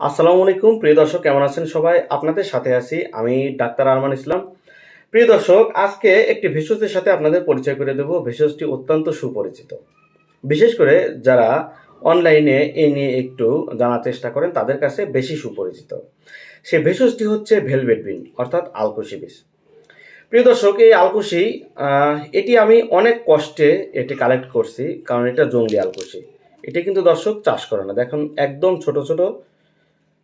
আসসালামু আলাইকুম। প্রিয় দর্শক, কেমন আছেন সবাই? আপনাদের সাথে আছি আমি ডাক্তার আরমান ইসলাম। প্রিয় দর্শক, আজকে একটি ভেষজের সাথে আপনাদের পরিচয় করে দেব। ভেষজটি অত্যন্ত সুপরিচিত। বিশেষ করে যারা অনলাইনে এই নিয়ে একটু জানার চেষ্টা করেন, তাদের কাছে বেশি সুপরিচিত। সেই ভেষজটি হচ্ছে ভেলভেট বিন, অর্থাৎ আলকুশি বীজ। প্রিয় দর্শক, এই আলকুশি এটি আমি অনেক কষ্টে এটি কালেক্ট করছি, কারণ এটা জঙ্গলি আলকুশি। এটি কিন্তু দর্শক চাষ করে না। দেখুন, একদম ছোট ছোট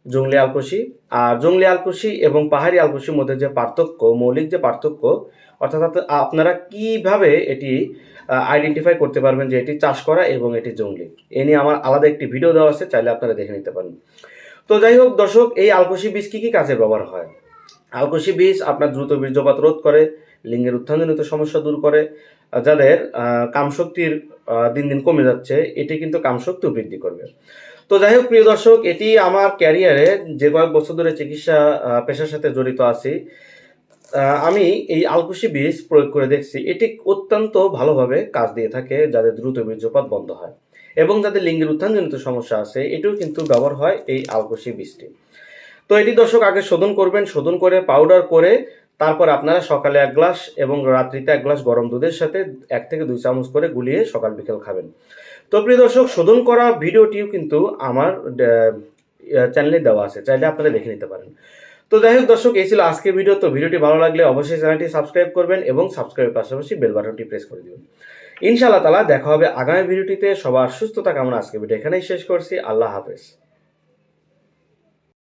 জঙ্গলি আলকুশি। আর জঙ্গলি আলকুশি এবং পাহাড়ি আলকুশির মধ্যে যে পার্থক্য, মৌলিক যে পার্থক্য, অর্থাৎ আপনারা কীভাবে এটি আইডেন্টিফাই করতে পারবেন যে এটি চাষ করা এবং এটি জঙ্গলি এ নিয়ে আমার আলাদা একটি ভিডিও দেওয়া আছে, চাইলে আপনারা দেখে নিতে পারেন। তো যাই হোক দর্শক, এই আলকুশি বীজ কী কী কাজে ব্যবহার হয়? আলকুশি বীজ আপনার দ্রুত বীর্যপাত রোধ করে, লিঙ্গের উত্থানজনিত সমস্যা দূর করে যাদের কামশক্তির দিন দিন কমে যাচ্ছে, এটি কিন্তু কামশক্তি বৃদ্ধি করবে। তো যাই হোক, প্রিয় দর্শক, এটি আমার ক্যারিয়ারে যে কয়েক বছর ধরে চিকিৎসা পেশার সাথে জড়িত আছি। আমি এই আলকুশি বীজ প্রয়োগ করে দেখছি। এটি অত্যন্ত ভালোভাবে কাজ দিয়ে থাকে, যাদের দ্রুত বীর্যপাত বন্ধ হয় এবং যাদের লিঙ্গের উত্থানজনিত সমস্যা আছে, এটিও কিন্তু ব্যবহার হয় এই আলকুশি বীজটি। তো এটি দর্শক আগে শোধন করবেন, শোধন করে পাউডার করে তারপর আপনারা সকালে এক গ্লাস এবং রাত্রিতে এক গ্লাস গরম দুধের সাথে এক থেকে দুই চামচ করে গুলিয়ে সকাল বিকেল খাবেন। তো প্রিয় দর্শক, শোধন করা ভিডিওটিও কিন্তু আমার চ্যানেলে দেওয়া আছে। চাইলে আপনারা দেখে নিতে পারেন। তো যাই হোক দর্শক, এই ছিল আজকের ভিডিও। তো ভিডিওটি ভালো লাগলে অবশ্যই চ্যানেলটি সাবস্ক্রাইব করবেন এবং সাবস্ক্রাইবের পাশাপাশি বেল বাটনটি প্রেস করে দিবেন। ইনশাআল্লাহ তালা দেখা হবে আগামী ভিডিওটিতে। সবার সুস্থতা কামনা আজকে ভিডিও এখানেই শেষ করছি। আল্লাহ হাফেজ।